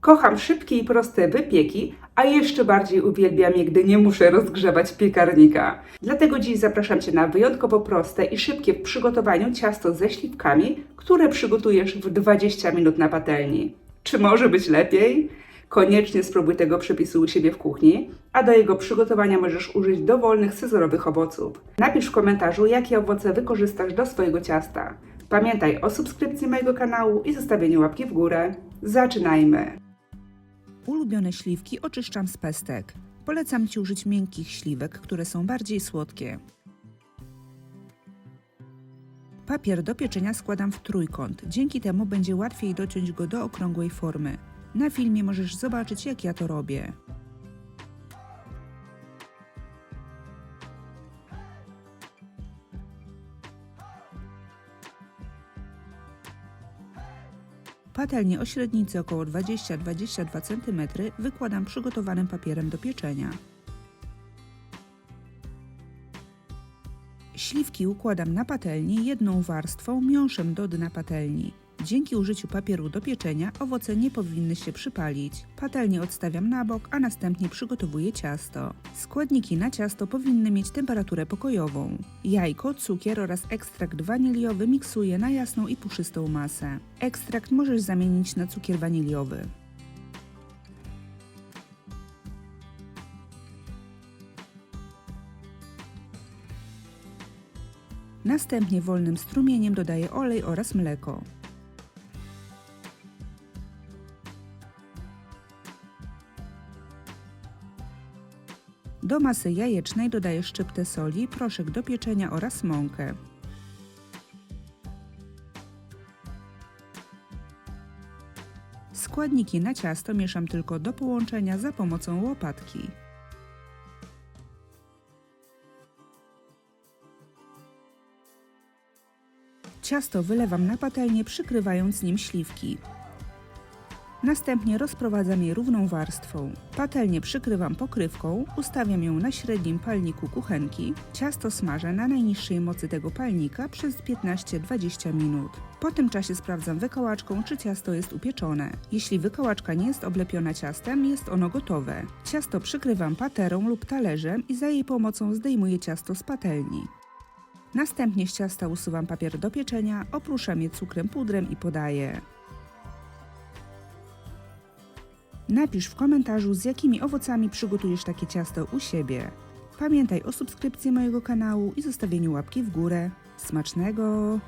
Kocham szybkie i proste wypieki, a jeszcze bardziej uwielbiam je, gdy nie muszę rozgrzewać piekarnika. Dlatego dziś zapraszam Cię na wyjątkowo proste i szybkie w przygotowaniu ciasto ze śliwkami, które przygotujesz w 20 minut na patelni. Czy może być lepiej? Koniecznie spróbuj tego przepisu u siebie w kuchni, a do jego przygotowania możesz użyć dowolnych sezonowych owoców. Napisz w komentarzu, jakie owoce wykorzystasz do swojego ciasta. Pamiętaj o subskrypcji mojego kanału i zostawieniu łapki w górę. Zaczynajmy! Ulubione śliwki oczyszczam z pestek. Polecam Ci użyć miękkich śliwek, które są bardziej słodkie. Papier do pieczenia składam w trójkąt, dzięki temu będzie łatwiej dociąć go do okrągłej formy. Na filmie możesz zobaczyć jak ja to robię. Patelnię o średnicy około 20-22 cm wykładam przygotowanym papierem do pieczenia. Śliwki układam na patelni jedną warstwą miąższem do dna patelni. Dzięki użyciu papieru do pieczenia owoce nie powinny się przypalić. Patelnię odstawiam na bok, a następnie przygotowuję ciasto. Składniki na ciasto powinny mieć temperaturę pokojową. Jajko, cukier oraz ekstrakt waniliowy miksuję na jasną i puszystą masę. Ekstrakt możesz zamienić na cukier waniliowy. Następnie wolnym strumieniem dodaję olej oraz mleko. Do masy jajecznej dodaję szczyptę soli, proszek do pieczenia oraz mąkę. Składniki na ciasto mieszam tylko do połączenia za pomocą łopatki. Ciasto wylewam na patelnię, przykrywając nim śliwki. Następnie rozprowadzam je równą warstwą. Patelnię przykrywam pokrywką, ustawiam ją na średnim palniku kuchenki. Ciasto smażę na najniższej mocy tego palnika przez 15-20 minut. Po tym czasie sprawdzam wykałaczką, czy ciasto jest upieczone. Jeśli wykałaczka nie jest oblepiona ciastem, jest ono gotowe. Ciasto przykrywam paterą lub talerzem i za jej pomocą zdejmuję ciasto z patelni. Następnie z ciasta usuwam papier do pieczenia, opruszam je cukrem pudrem i podaję. Napisz w komentarzu, z jakimi owocami przygotujesz takie ciasto u siebie. Pamiętaj o subskrypcji mojego kanału i zostawieniu łapki w górę. Smacznego!